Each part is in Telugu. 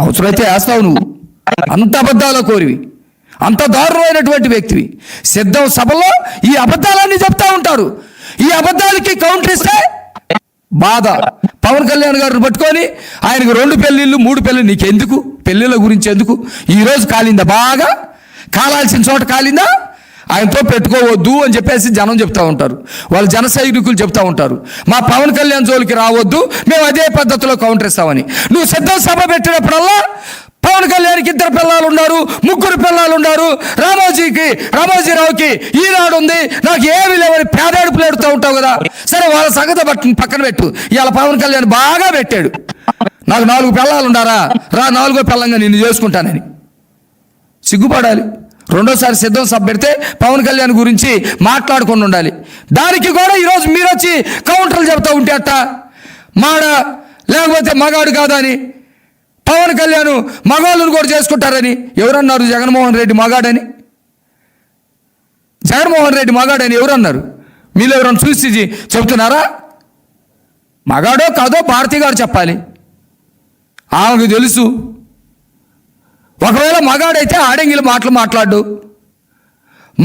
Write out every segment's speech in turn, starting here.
అవసరమైతే వేస్తావు నువ్వు. అంత అబద్ధాల కోరివి. అంత దారుణమైనటువంటి వ్యక్తివి. సిద్ధం సభలో ఈ అబద్ధాలన్నీ చెప్తా ఉంటారు. ఈ అబద్ధాలకి కౌంటర్ ఇస్తే బాధ. పవన్ కళ్యాణ్ గారిని పట్టుకొని ఆయనకు రెండు పెళ్ళిళ్ళు మూడు పెళ్ళిళ్ళు నీకెందుకు? పెళ్ళిళ్ళ గురించి ఎందుకు? ఈరోజు కాలిందా బాగా? కాలాల్సిన చోట కాలిందా? ఆయనతో పెట్టుకోవద్దు అని చెప్పేసి జనం చెప్తూ ఉంటారు. వాళ్ళు జన సైనికులు చెప్తూ ఉంటారు. మా పవన్ కళ్యాణ్ జోలికి రావద్దు మేము అదే పద్ధతిలో కౌంటర్ ఇస్తామని నువ్వు సిద్ధం సభ పెట్టినప్పుడల్లా పవన్ కళ్యాణ్కి ఇద్దరు పిల్లలు ఉన్నారు ముగ్గురు పిల్లలు ఉన్నారు. రామోజీకి రామోజీరావుకి ఈనాడు ఉంది. నాకు ఏమి లేవని పేదాడుపులు ఎడుతూ ఉంటావు కదా. సరే వాళ్ళ సంగతి పట్టు పక్కన పెట్టు. ఇవాళ పవన్ కళ్యాణ్ బాగా పెట్టాడు. నాకు నాలుగు పిల్లలు ఉండారా రా నాలుగో పిల్లంగా నిన్ను చేసుకుంటానని. సిగ్గుపడాలి. రెండోసారి సిద్ధం సభ పెడితే పవన్ కళ్యాణ్ గురించి మాట్లాడుకొని ఉండాలి. దానికి కూడా ఈరోజు మీరు వచ్చి కౌంటర్లు చెప్తా ఉంటే అట్ట? మాడ లేకపోతే మగాడు కాదని పవన్ కళ్యాణ్ మగవాళ్ళను కూడా చేసుకుంటారని. ఎవరన్నారు జగన్మోహన్ రెడ్డి మగాడని? జగన్మోహన్ రెడ్డి మగాడని ఎవరన్నారు? మీరు ఎవరన్నా చూసి చెప్తున్నారా? మగాడో కాదో భారతి గారు చెప్పాలి. ఆమెకు తెలుసు. ఒకవేళ మగాడైతే ఆడంగిల మాటలు మాట్లాడు.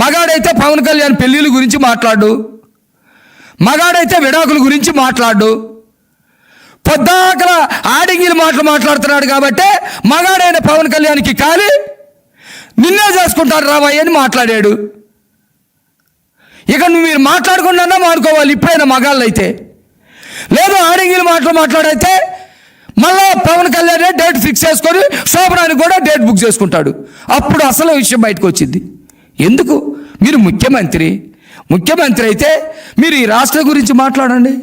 మగాడైతే పవన్ కళ్యాణ్ పెళ్ళిళ్ళ గురించి మాట్లాడు. మగాడైతే విడాకుల గురించి మాట్లాడు. పొద్దాకల ఆడంగిల మాటలు మాట్లాడుతున్నాడు కాబట్టి మగాడైన పవన్ కళ్యాణ్కి కాలి నిన్నే చేసుకుంటాడు రావయ్య అని మాట్లాడాడు. ఇక నువ్వు మీరు మాట్లాడకుండా మానుకోవాలి ఇప్పుడైనా మగాళ్ళు అయితే లేదు ఆడంగిల మాటలు మాట్లాడైతే మళ్ళా పవన్ కళ్యాణ్ డేట్ ఫిక్స్ చేసుకొని శోభనానికి కూడా డేట్ బుక్ చేసుకుంటాడు. అప్పుడు అసలు విషయం బయటకు వచ్చింది. ఎందుకు? మీరు ముఖ్యమంత్రి ముఖ్యమంత్రి అయితే మీరు ఈ రాష్ట్రం గురించి మాట్లాడండి.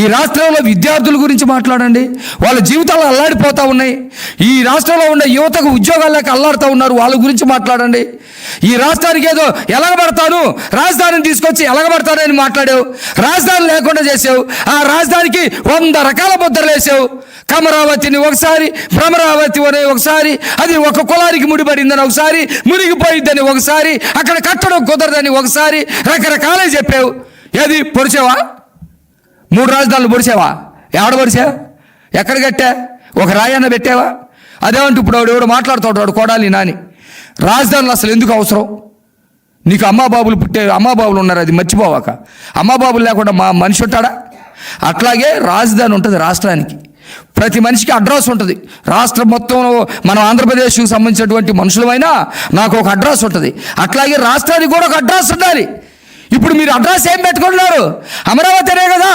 ఈ రాష్ట్రంలో విద్యార్థుల గురించి మాట్లాడండి. వాళ్ళ జీవితాలు అల్లాడిపోతూ ఉన్నాయి. ఈ రాష్ట్రంలో ఉన్న యువతకు ఉద్యోగాలు లేక అల్లాడుతూ ఉన్నారు. వాళ్ళ గురించి మాట్లాడండి. ఈ రాష్ట్రానికి ఏదో ఎలగబడతాను రాజధానిని తీసుకొచ్చి ఎలగబడతానని మాట్లాడావు. రాజధాని లేకుండా చేసావు. ఆ రాజధానికి వంద రకాల ముద్రలు వేసావు. కమరావతిని ఒకసారి భ్రమరావతి అనే ఒకసారి అది ఒక కులానికి ముడిపడిందని ఒకసారి మునిగిపోయిందని ఒకసారి అక్కడ కట్టడం కుదరదని ఒకసారి రకరకాల చెప్పావు. ఏది పొడిచావా? మూడు రాజధానులు పొడిచావా? ఎవడ పొడిచా? ఎక్కడ కట్టా? ఒక రాయన్న పెట్టావా? అదేమంటే ఇప్పుడు వాడు ఎవడు మాట్లాడుతాడు వాడు కొడాలి నాని. రాజధానులు అసలు ఎందుకు అవసరం? నీకు అమ్మా బాబులు పుట్టే అమ్మా బాబులు ఉన్నారు అది మర్చిపోవాక. అమ్మా బాబులు లేకుండా మా మనిషి ఉంటాడా? అట్లాగే రాజధాని ఉంటుంది రాష్ట్రానికి. ప్రతి మనిషికి అడ్రస్ ఉంటుంది. రాష్ట్రం మొత్తం మనం ఆంధ్రప్రదేశ్కి సంబంధించినటువంటి మనుషులమైనా నాకు ఒక అడ్రస్ ఉంటుంది. అట్లాగే రాష్ట్రానికి కూడా ఒక అడ్రస్ ఉండాలి. ఇప్పుడు మీరు అడ్రస్ ఏం పెట్టుకుంటున్నారు? అమరావతి అనే కదా?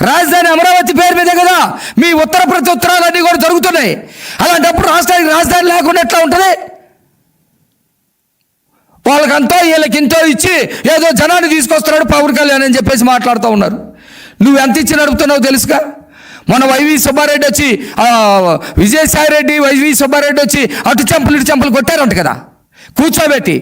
రాజధాని అమరావతి పేరు మీదే కదా? మీ ఉత్తర ప్రత్యుత్తరాలన్నీ కూడా జరుగుతున్నాయి అలాంటప్పుడు రాష్ట్రానికి రాజధాని లేకుండా ఎట్లా ఉంటుంది? వాళ్ళకంతా వీళ్ళకి ఇంతో ఇచ్చి ఏదో జనాన్ని తీసుకొస్తున్నాడు పవన్ కళ్యాణ్ అని చెప్పేసి మాట్లాడుతూ ఉన్నారు. నువ్వు ఎంత ఇచ్చి నడుపుతున్నావు తెలుసుగా? మన వైవి సుబ్బారెడ్డి వచ్చి విజయసాయి రెడ్డి వైవి సుబ్బారెడ్డి వచ్చి అటు చెంపలు ఇటు చెంపలు కొట్టారంట కదా? కూర్చోబెట్టి.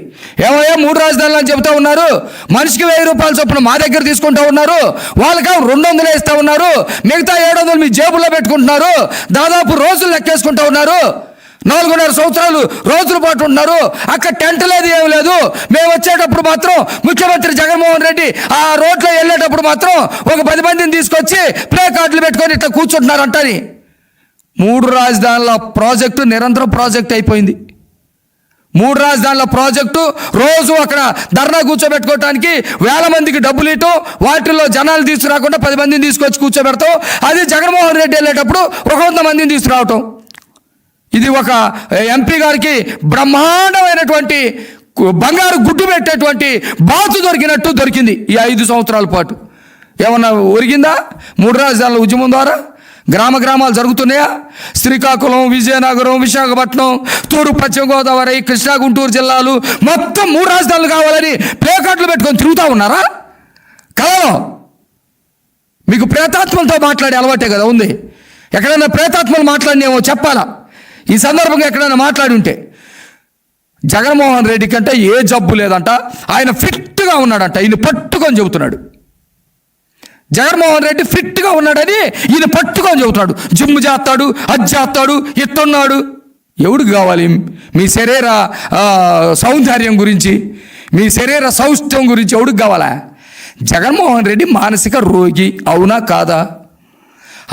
ఏమయ్యా మూడు రాజధానులు అని చెప్తా ఉన్నారు? మనిషికి వెయ్యి రూపాయల చొప్పున మా దగ్గర తీసుకుంటా ఉన్నారు? వాళ్ళకి రెండు వందలు వేస్తూ ఉన్నారు? మిగతా ఏడు వందలు మీ జేబులో పెట్టుకుంటున్నారు? దాదాపు రోజులు లెక్కేసుకుంటా ఉన్నారు? నాలుగున్నర సంవత్సరాలు రోజుల పాటు ఉన్నారు? అక్కడ టెంట్ లేదు ఏం లేదు. మేము వచ్చేటప్పుడు మాత్రం ముఖ్యమంత్రి జగన్మోహన్ రెడ్డి ఆ రోడ్లో వెళ్ళేటప్పుడు మాత్రం ఒక పది మందిని తీసుకొచ్చి ప్లే కార్డులు పెట్టుకొని ఇట్లా కూర్చుంటున్నారు అంటని. మూడు రాజధానుల ప్రాజెక్టు నిరంతరం ప్రాజెక్ట్ అయిపోయింది. మూడు రాజధానుల ప్రాజెక్టు రోజు అక్కడ ధర్నా కూర్చోబెట్టుకోవటానికి వేల మందికి డబ్బులు ఇవ్వటం వాటిల్లో జనాలు తీసుకురాకుండా పది మందిని తీసుకొచ్చి కూర్చోబెడతాం అది జగన్మోహన్ రెడ్డి వెళ్ళేటప్పుడు ఒక వంద మందిని తీసుకురావటం. ఇది ఒక ఎంపీ గారికి బ్రహ్మాండమైనటువంటి బంగారు గుడ్డు పెట్టేటువంటి బాతు దొరికినట్టు దొరికింది ఈ ఐదు సంవత్సరాల పాటు. ఏమన్నా ఒరిగిందా? మూడు రాజధానుల ఉద్యమం ద్వారా? గ్రామ గ్రామాలు జరుగుతున్నాయా? శ్రీకాకుళం విజయనగరం విశాఖపట్నం తూర్పు పశ్చిమ గోదావరి కృష్ణా గుంటూరు జిల్లాలు మొత్తం మూడు రాజధానులు కావాలని ప్లేకార్డులు పెట్టుకొని తిరుగుతూ ఉన్నారా? కలలో మీకు ప్రేతాత్మలతో మాట్లాడే అలవాటే కదా ఉంది. ఎక్కడైనా ప్రేతాత్మలు మాట్లాడినేమో చెప్పాలా? ఈ సందర్భంగా ఎక్కడైనా మాట్లాడి ఉంటే. జగన్మోహన్ రెడ్డి కంటే ఏ జబ్బు లేదంట. ఆయన ఫిట్గా ఉన్నాడంట. ఈయన పట్టుకొని చెబుతున్నాడు. జగన్మోహన్ రెడ్డి ఫిట్గా ఉన్నాడని ఈయన పట్టుకొని చెబుతున్నాడు. జిమ్ చేస్తాడు అది చేస్తాడు ఎత్తున్నాడు ఎవడికి కావాలి? మీ శరీర సౌందర్యం గురించి మీ శరీర సౌష్ఠ్యం గురించి ఎవడికి కావాలా? జగన్మోహన్ రెడ్డి మానసిక రోగి అవునా కాదా?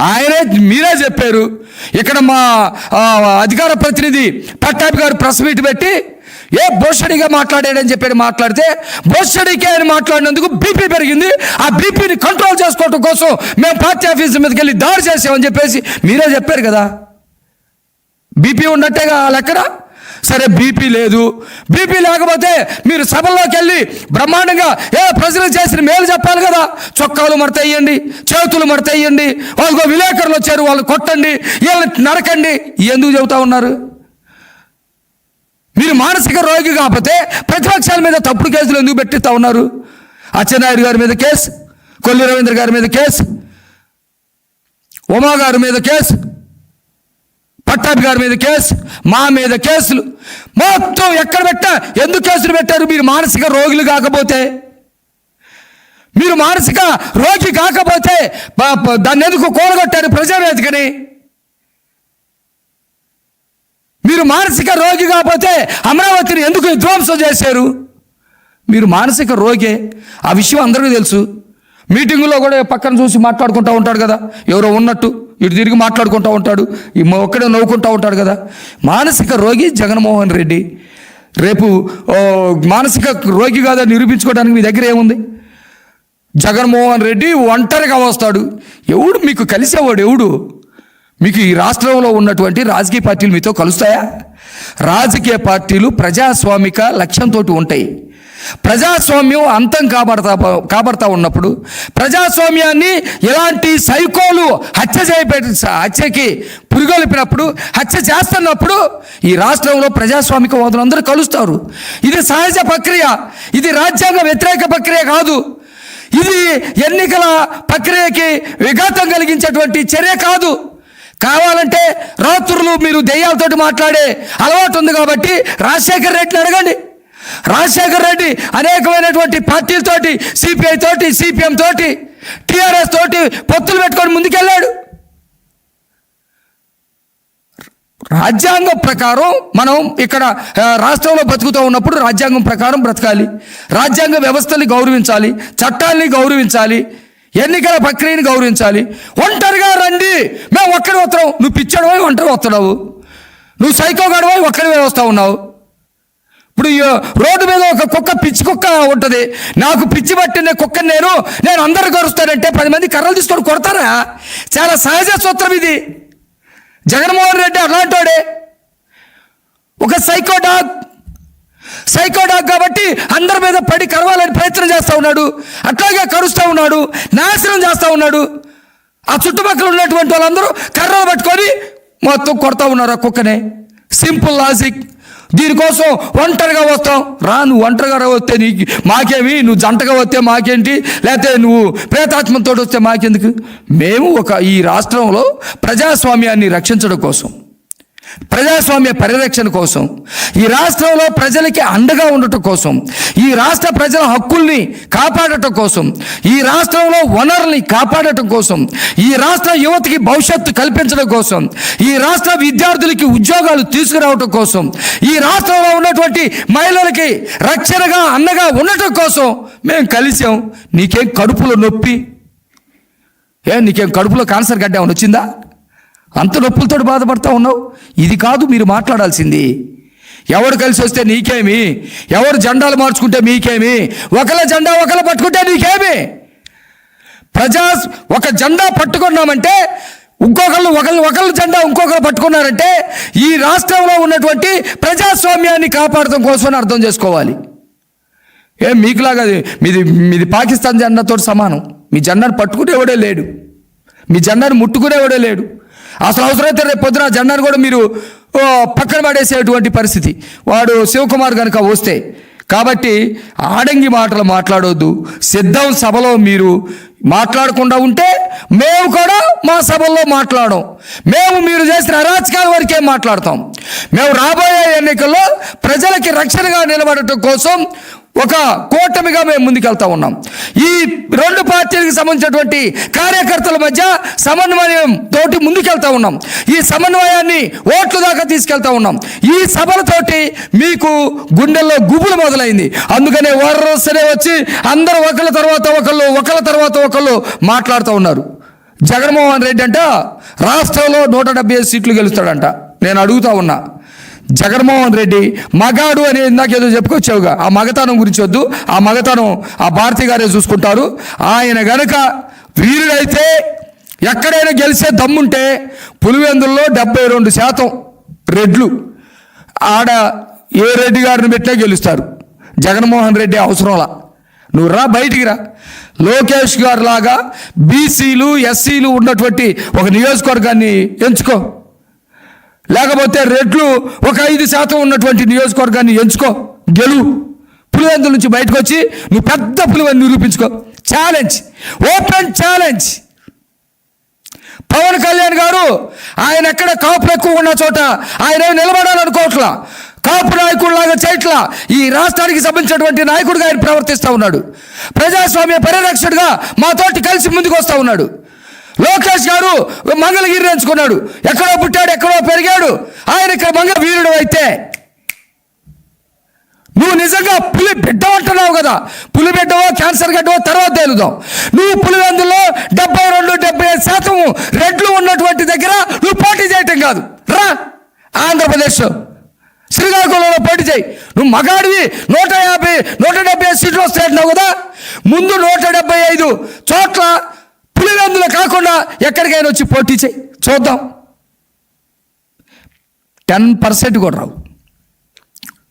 ఆయనే మీరే చెప్పారు. ఇక్కడ మా అధికార ప్రతినిధి పట్టాపి గారు ప్రెస్ మీట్ పెట్టి ఏ బోషడిగా మాట్లాడాడని చెప్పాడు మాట్లాడితే బోషడికే అని మాట్లాడినందుకు బీపీ పెరిగింది. ఆ బీపీని కంట్రోల్ చేసుకోవటం కోసం మేము పార్టీ ఆఫీస్ మీదకి వెళ్ళి దాడి చేసామని చెప్పేసి మీరే చెప్పారు కదా. బీపీ ఉన్నట్టేగా ఆ లెక్కన? సరే బీపీ లేదు. బీపీ లేకపోతే మీరు సభల్లోకి వెళ్ళి బ్రహ్మాండంగా ఏ ప్రజలు చేసిన మేలు చెప్పాలి కదా. చొక్కాలు మడతయ్యండి చేతులు మడతయ్యండి వాళ్ళకు విలేకరులు వచ్చారు వాళ్ళు కొట్టండి వీళ్ళని నరకండి. ఎందుకు చెబుతా ఉన్నారు? మీరు మానసిక రోగి కాకపోతే ప్రతిపక్షాల మీద తప్పుడు కేసులు ఎందుకు పెట్టిస్తా ఉన్నారు? అచ్చెన్నాయుడు గారి మీద కేసు కొల్లి రవీంద్ర గారి మీద కేసు ఉమా గారి మీద కేసు పట్టాభి గారి మీద కేసు మా మీద కేసులు. మొత్తం ఎక్కడ పెట్టా? ఎందుకు కేసులు పెట్టారు? మీరు మానసిక రోగులు కాకపోతే. మీరు మానసిక రోగి కాకపోతే దాన్ని ఎందుకు కూడగొట్టారు ప్రజావేదికని? మీరు మానసిక రోగి కాకపోతే అమరావతిని ఎందుకు విధ్వంసం చేశారు? మీరు మానసిక రోగే. ఆ విషయం అందరికీ తెలుసు. మీటింగులో కూడా పక్కన చూసి మాట్లాడుకుంటూ ఉంటాడు కదా. ఎవరో ఉన్నట్టు ఇటు తిరిగి మాట్లాడుకుంటూ ఉంటాడు. ఒక్కడే నవ్వుకుంటూ ఉంటాడు కదా. మానసిక రోగి జగన్మోహన్ రెడ్డి. రేపు మానసిక రోగి కాదా నిరూపించుకోవడానికి మీ దగ్గర ఏముంది? జగన్మోహన్ రెడ్డి ఒంటరిగా వస్తాడు. ఎవడు మీకు కలిసేవాడు ఎవడు? మీకు ఈ రాష్ట్రంలో ఉన్నటువంటి రాజకీయ పార్టీలు మీతో కలుస్తాయా? రాజకీయ పార్టీలు ప్రజాస్వామిక లక్ష్యంతో ఉంటాయి. ప్రజాస్వామ్యం అంతం కాబడతా కాబడతా ఉన్నప్పుడు ప్రజాస్వామ్యాన్ని ఎలాంటి సైకోలు హత్య చేయబెట్ హత్యకి పురిగొలిపినప్పుడు హత్య చేస్తున్నప్పుడు ఈ రాష్ట్రంలో ప్రజాస్వామిక వాదులందరూ కలుస్తారు. ఇది సహజ ప్రక్రియ. ఇది రాజ్యాంగ వ్యతిరేక ప్రక్రియ కాదు. ఇది ఎన్నికల ప్రక్రియకి విఘాతం కలిగించేటువంటి చర్య కాదు. కావాలంటే రాత్రులు మీరు దెయ్యాలతోటి మాట్లాడే అలవాటు ఉంది కాబట్టి రాజశేఖర్ రెడ్డిని అడగండి. రాజశేఖర్ రెడ్డి అనేకమైనటువంటి పార్టీలతోటి సిపిఐ తోటి సిపిఎం తోటి టిఆర్ఎస్ తోటి పొత్తులు పెట్టుకొని ముందుకెళ్ళాడు. రాజ్యాంగం ప్రకారం మనం ఇక్కడ రాష్ట్రంలో బతుకుతూ ఉన్నప్పుడు రాజ్యాంగం ప్రకారం బ్రతకాలి. రాజ్యాంగ వ్యవస్థని గౌరవించాలి చట్టాల్ని గౌరవించాలి. ఎన్నికల ప్రక్రియను గౌరవించాలి. ఒంటరిగా రండి. మేము ఒక్కడి వస్తాం నువ్వు పిచ్చడవై ఒంటరి వస్తున్నావు. నువ్వు సైకో గడవై ఒక్కడివే వస్తూ ఉన్నావు. ఇప్పుడు రోడ్డు మీద ఒక కుక్క పిచ్చి కుక్క ఉంటుంది. నాకు పిచ్చి పట్టిన కుక్క నేను నేను అందరు కరుస్తానంటే పది మంది కర్రలు తీసుకొని కొడతారా? చాలా సహజ సూత్రం ఇది. జగన్మోహన్ రెడ్డి అలాంటోడే. ఒక సైకో డాగ్ సైకోడాగ్ కాబట్టి అందరి మీద పడి కరవాలని ప్రయత్నం చేస్తూ ఉన్నాడు. అట్లాగే కరుస్తూ ఉన్నాడు నాశనం చేస్తూ ఉన్నాడు. ఆ చుట్టుపక్కల ఉన్నటువంటి వాళ్ళందరూ కర్రలు పట్టుకొని మొత్తం కొడతా ఉన్నారు ఆ కుక్కనే. సింపుల్ లాజిక్ దీనికోసం ఒంటరిగా వస్తాం. రా నువ్వు ఒంటరిగా వస్తే నీకు మాకేమి? నువ్వు జంటగా వస్తే మాకేంటి? లేకపోతే నువ్వు ప్రేతాత్మతో వస్తే మాకెందుకు? మేము ఒక ఈ రాష్ట్రంలో ప్రజాస్వామ్యాన్ని రక్షించడం కోసం ప్రజాస్వామ్య పరిరక్షణ కోసం ఈ రాష్ట్రంలో ప్రజలకి అండగా ఉండటం కోసం ఈ రాష్ట్ర ప్రజల హక్కుల్ని కాపాడటం కోసం ఈ రాష్ట్రంలో వనరుల్ని కాపాడటం కోసం ఈ రాష్ట్ర యువతకి భవిష్యత్తు కల్పించడం కోసం ఈ రాష్ట్ర విద్యార్థులకి ఉద్యోగాలు తీసుకురావటం కోసం ఈ రాష్ట్రంలో ఉన్నటువంటి మహిళలకి రక్షణగా అండగా ఉండటం కోసం మేము కలిసాం నీకేం కడుపులో నొప్పి? ఏ నీకేం కడుపులో క్యాన్సర్ గడ్డ ఏమైనా వచ్చిందా? అంత నొప్పులతో బాధపడతా ఉన్నావు? ఇది కాదు మీరు మాట్లాడాల్సింది. ఎవరు కలిసి వస్తే నీకేమి? ఎవరు జెండాలు మార్చుకుంటే మీకేమి? ఒకళ్ళ జెండా ఒకళ్ళ పట్టుకుంటే నీకేమి? ప్రజా ఒక జెండా పట్టుకున్నామంటే ఇంకొకళ్ళు ఒకళ్ళు ఒకళ్ళు జెండా ఇంకొకరు పట్టుకున్నారంటే ఈ రాష్ట్రంలో ఉన్నటువంటి ప్రజాస్వామ్యాన్ని కాపాడటం కోసం అర్థం చేసుకోవాలి. ఏం మీకులాగా మీది మీది పాకిస్తాన్ జెండాతో సమానం. మీ జెండాను పట్టుకునేవాడే లేడు. మీ జెండాను ముట్టుకునేవాడే లేడు. అసలు అవసరమైతే రేపు పొద్దున జెండాను కూడా మీరు పక్కన పడేసేటువంటి పరిస్థితి. వాడు శివకుమార్ కనుక వస్తే కాబట్టి ఆడంగి మాటలు మాట్లాడొద్దు. సిద్ధం సభలో మీరు మాట్లాడకుండా ఉంటే మేము కూడా మా సభల్లో మాట్లాడం. మేము మీరు చేసిన అరాచకాల వరకే మాట్లాడతాం. మేము రాబోయే ఎన్నికల్లో ప్రజలకి రక్షణగా నిలబడటం కోసం ఒక కూటమిగా మేము ముందుకెళ్తా ఉన్నాం. ఈ రెండు పార్టీలకు సంబంధించినటువంటి కార్యకర్తల మధ్య సమన్వయం తోటి ముందుకెళ్తా ఉన్నాం. ఈ సమన్వయాన్ని ఓట్ల దాకా తీసుకెళ్తా ఉన్నాం. ఈ సభలతోటి మీకు గుండెల్లో గుబులు మొదలైంది. అందుకనే వరుసనే వచ్చి అందరూ ఒకళ్ళ తర్వాత ఒకళ్ళు ఒకళ్ళ తర్వాత ఒకళ్ళు మాట్లాడుతూ ఉన్నారు. జగన్మోహన్ రెడ్డి అంట రాష్ట్రంలో నూట డెబ్బై ఐదు సీట్లు గెలుస్తాడంట. నేను అడుగుతా ఉన్నా. జగన్మోహన్ రెడ్డి మగాడు అని ఇందాక ఏదో చెప్పుకొచ్చావుగా. ఆ మగతనం గురించి వద్దు. ఆ మగతనం ఆ భారతి గారే చూసుకుంటారు. ఆయన గనక వీరుడైతే ఎక్కడైనా గెలిచే దమ్ముంటే పులివెందుల్లో డెబ్బై రెండు శాతం రెడ్లు ఆడ ఏ రెడ్డి గారిని పెట్టినా గెలుస్తారు. జగన్మోహన్ రెడ్డి అవసరంలా. నువ్వు రా బయటికి రా. లోకేష్ గారు లాగా బీసీలు ఎస్సీలు ఉన్నటువంటి ఒక నియోజకవర్గాన్ని ఎంచుకో. లేకపోతే రెట్లు ఒక ఐదు శాతం ఉన్నటువంటి నియోజకవర్గాన్ని ఎంచుకో గెలువు పులివెందుల నుంచి బయటకు వచ్చి నువ్వు పెద్ద పులివెందు నిరూపించుకో. Challenge open challenge Pawan Kalyan garu ఆయన ఎక్కడ కాపులు ఎక్కువ ఉన్న చోట ఆయన నిలబడాలనుకోవట్లా? కాపు నాయకుడిలాగా చేయట్లా? ఈ రాష్ట్రానికి సంబంధించినటువంటి నాయకుడిగా ఆయన ప్రవర్తిస్తూ ఉన్నాడు. ప్రజాస్వామ్య పరిరక్షణగా మాతోటి కలిసి ముందుకు వస్తూ ఉన్నాడు. లోకేష్ గారు మంగళగిరి ఎంచుకున్నాడు. ఎక్కడో పుట్టాడు ఎక్కడో పెరిగాడు. ఆయన ఇక్కడ మంగళ వీరుడు అయితే నువ్వు నిజంగా పులి బిడ్డ అంటున్నావు కదా. పులి బిడ్డవో క్యాన్సర్ గడ్డవో తర్వాత తేలుదాం. నువ్వు పులివెందులో డెబ్బై రెండు డెబ్బై ఐదు శాతం రెడ్లు ఉన్నటువంటి దగ్గర నువ్వు పోటీ చేయటం కాదు. రా ఆంధ్రప్రదేశ్. శ్రీకాకుళంలో పోటీ చేయి. నువ్వు మగాడివి నూట యాభై నూట డెబ్బై ఐదు సీట్లు వస్తాయంటున్నావు కదా. ముందు నూట డెబ్బై ఐదు చోట్ల పులివెందులు కాకుండా ఎక్కడికైనా వచ్చి పోటీ చేయి. చూద్దాం. టెన్ పర్సెంట్ కూడా రావు.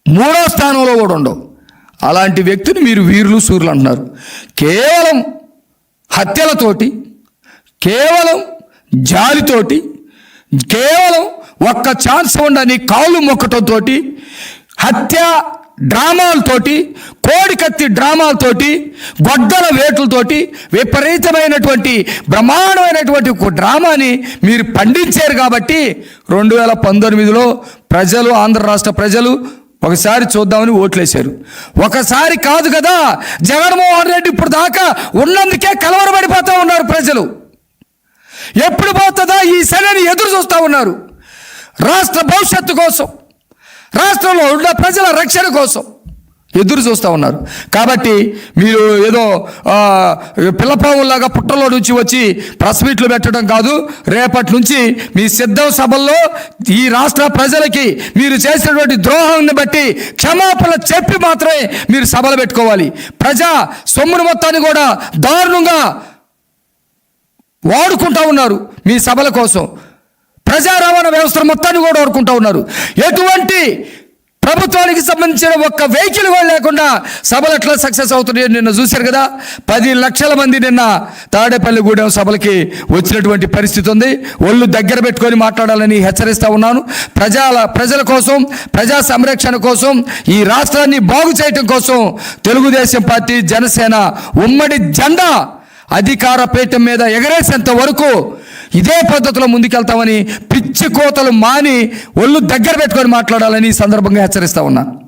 మూడో స్థానంలో కూడా ఉండవు. అలాంటి వ్యక్తిని మీరు వీరులు సూర్యులు అంటున్నారు. కేవలం హత్యలతోటి కేవలం జాలితోటి కేవలం ఒక్క ఛాన్స్ ఉండని కాళ్ళు మొక్కటంతో హత్య డ్రామాలతోటి కోడికత్తి డ్రామాలతోటి గొడ్డల వేటులతోటి విపరీతమైనటువంటి బ్రహ్మాండమైనటువంటి ఒక డ్రామాని మీరు పండించారు కాబట్టి రెండు వేల పంతొమ్మిదిలో ప్రజలు ఆంధ్ర రాష్ట్ర ప్రజలు ఒకసారి చూద్దామని ఓట్లేశారు. ఒకసారి కాదు కదా జగన్మోహన్ రెడ్డి ఇప్పుడు దాకా ఉన్నందుకే కలవరపడిపోతూ ఉన్నారు ప్రజలు. ఎప్పుడు పోతుందా ఈ సరే ఎదురు చూస్తూ ఉన్నారు. రాష్ట్ర భవిష్యత్తు కోసం. రాష్ట్రంలో ఉన్న ప్రజల రక్షణ కోసం ఎదురు చూస్తూ ఉన్నారు. కాబట్టి మీరు ఏదో పిల్లపావులాగా పుట్టలో నుంచి వచ్చి ప్రెస్ మీట్లు పెట్టడం కాదు రేపటి నుంచి మీ సిద్ధం సభల్లో ఈ రాష్ట్ర ప్రజలకి మీరు చేసినటువంటి ద్రోహాన్ని బట్టి క్షమాపణ చెప్పి మాత్రమే మీరు సభలు పెట్టుకోవాలి. ప్రజా సొమ్మును మొత్తాన్ని కూడా దారుణంగా వాడుకుంటా ఉన్నారు మీ సభల కోసం. ప్రజా రవాణా వ్యవస్థ మొత్తాన్ని కూడా వాడుకుంటా ఉన్నారు. ఎటువంటి ప్రభుత్వానికి సంబంధించిన ఒక్క వెహికల్ కూడా లేకుండా సభలు ఎట్లా సక్సెస్ అవుతున్నాయో నిన్న చూశారు కదా? పది లక్షల మంది నిన్న తాడేపల్లిగూడెం సభలకి వచ్చినటువంటి పరిస్థితి ఉంది. ఒళ్ళు దగ్గర పెట్టుకొని మాట్లాడాలని హెచ్చరిస్తూ ఉన్నాను. ప్రజల ప్రజల కోసం ప్రజా సంరక్షణ కోసం ఈ రాష్ట్రాన్ని బాగు చేయటం కోసం తెలుగుదేశం పార్టీ జనసేన ఉమ్మడి జెండా అధికార పీఠం మీద ఎగరేసేంత వరకు ఇదే పద్ధతిలో ముందుకెళ్తామని పిచ్చి కోతలు మాని ఒళ్ళు దగ్గర పెట్టుకొని మాట్లాడాలని ఈ సందర్భంగా హెచ్చరిస్తా ఉన్నాను